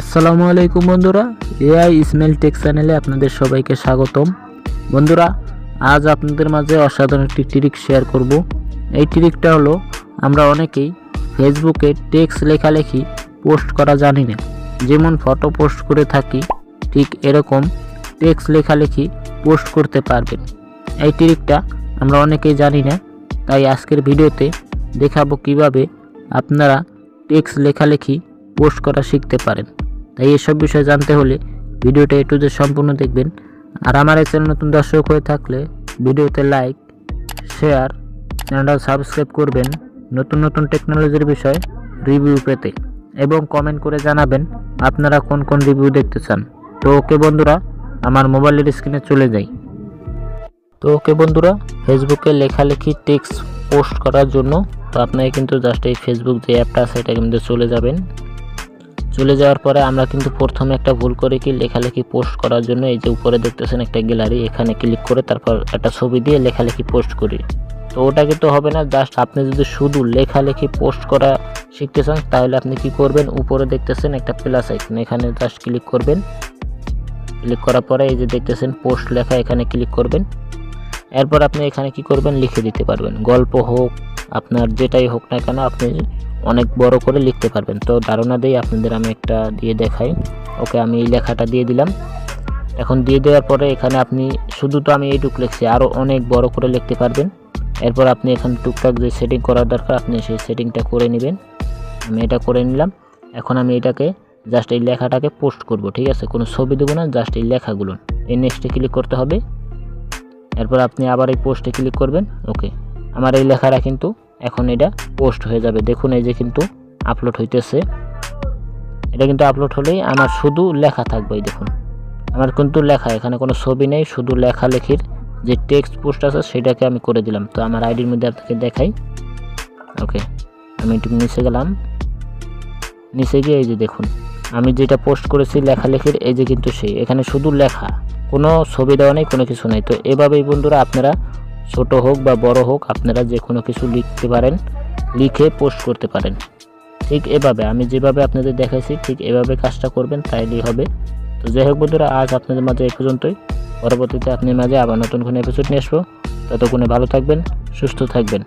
আসসালামু আলাইকুম বন্ধুরা, এআই ইসমাইল টেক চ্যানেলে আপনাদের সবাইকে স্বাগতম। বন্ধুরা, আজ আপনাদের মাঝে অসাধারণ একটি ট্রিক শেয়ার করব। এই ট্রিকটা হলো, আমরা অনেকেই ফেসবুকে টেক্সট লেখালেখি পোস্ট করা জানি না। যেমন ফটো পোস্ট করে থাকি, ঠিক এরকম টেক্সট লেখালেখি পোস্ট করতে পারবেন। এই ট্রিকটা আমরা অনেকেই জানি না, তাই আজকের ভিডিওতে দেখাবো কীভাবে আপনারা টেক্সট লেখালেখি পোস্ট করা শিখতে পারেন। তাই এসব বিষয়ে জানতে হলে ভিডিওটা একটু যে সম্পূর্ণ দেখবেন। আর আমার এই চ্যানেল নতুন দর্শক হয়ে থাকলে ভিডিওতে লাইক, শেয়ার চ্যানেলটা সাবস্ক্রাইব করবেন নতুন নতুন টেকনোলজির বিষয়ে রিভিউ পেতে এবং কমেন্ট করে জানাবেন আপনারা কোন কোন রিভিউ দেখতে চান। তো ওকে বন্ধুরা, আমার মোবাইলের স্ক্রিনে চলে যাই। তো ওকে বন্ধুরা, ফেসবুকে লেখালেখি টেক্সট পোস্ট করার জন্য তো আপনাকে কিন্তু জাস্ট এই ফেসবুক যে অ্যাপটা আছে এটা কিন্তু চলে যাবেন। চলে যাওয়ার পরে আমরা কিন্তু প্রথমে একটা ভুল করে কি লেখালেখি পোস্ট করার জন্য এই যে উপরে দেখতেছেন একটা গ্যালারি এখানে ক্লিক করে তারপর একটা ছবি দিয়ে লেখালেখি পোস্ট করি। তো ওটা কিন্তু হবে না জাস্ট আপনি যদি শুধু লেখালেখি পোস্ট করা শিখতে চান, তাহলে আপনি কি করবেন? উপরে দেখতেছেন একটা প্লাস আইকন এখানে জাস্ট ক্লিক করবেন। ক্লিক করার পরে এই যে দেখতেছেন পোস্ট লেখা, এখানে ক্লিক করবেন। এরপর আপনি এখানে কি করবেন? লিখে দিতে পারবেন। গল্প হোক, আপনার যেটাই হোক না কেন, আপনি অনেক বড় করে লিখতে পারবেন। তো ধারণা দিয়ে আপনাদের আমি একটা দিয়ে দেখাই। ওকে, আমি এই লেখাটা দিয়ে দিলাম। এখন দিয়ে দেওয়ার পরে এখানে আপনি, শুধু তো আমি এইটুক লিখছি আরও অনেক বড় করে লিখতে পারবেন। এরপর আপনি এখানে টুকটাক যে সেটিং করার দরকার, আপনি সেই সেটিংটা করে নেবেন। আমি এটা করে নিলাম। এখন আমি এটাকে জাস্ট এই লেখাটাকে পোস্ট করব, ঠিক আছে? কোনো ছবি দেবো না জাস্ট এই লেখাগুলো। এই নেক্সটে ক্লিক করতে হবে। এরপর আপনি আবার এই পোস্টে ক্লিক করবেন। ওকে, আমার এই লেখাটা কিন্তু এখন এটা পোস্ট হয়ে যাবে। দেখুন এই যে কিন্তু আপলোড হইতেছে। এটা কিন্তু আপলোড হলেই আমার শুধু লেখা থাকবে দেখুন। আমার কিন্তু লেখা, এখানে কোনো ছবি নেই, শুধু লেখালেখির যে টেক্সট পোস্ট আছে সেটাকে আমি করে দিলাম। তো আমার আইডির মধ্যে আপনাকে দেখাই। ওকে আমি একটু নিচে গেলাম। নিচে গিয়ে এই যে দেখুন, আমি যেটা পোস্ট করেছি লেখালেখির এই যে কিন্তু সেই। এখানে শুধু লেখা, কোনো ছবি দেওয়া নেই, কোনো কিছু নেই। তো এভাবেই বন্ধুরা আপনারা ছোট হোক বা বড় হোক, আপনারা যে কোনো কিছু লিখতে পারেন, লিখে পোস্ট করতে পারেন। ঠিক এভাবে, আমি যেভাবে আপনাদের দেখাইছি, ঠিক এভাবে কাজটা করবেন, তাইলেই হবে। তো যাই হোক বন্ধুরা, আজ আপনাদের মাঝে এই পর্যন্তই। পরবর্তীতে আপনি মাঝে আবার নতুন কোনো এপিসোড নিয়ে আসব। ততক্ষণে ভালো থাকবেন, সুস্থ থাকবেন।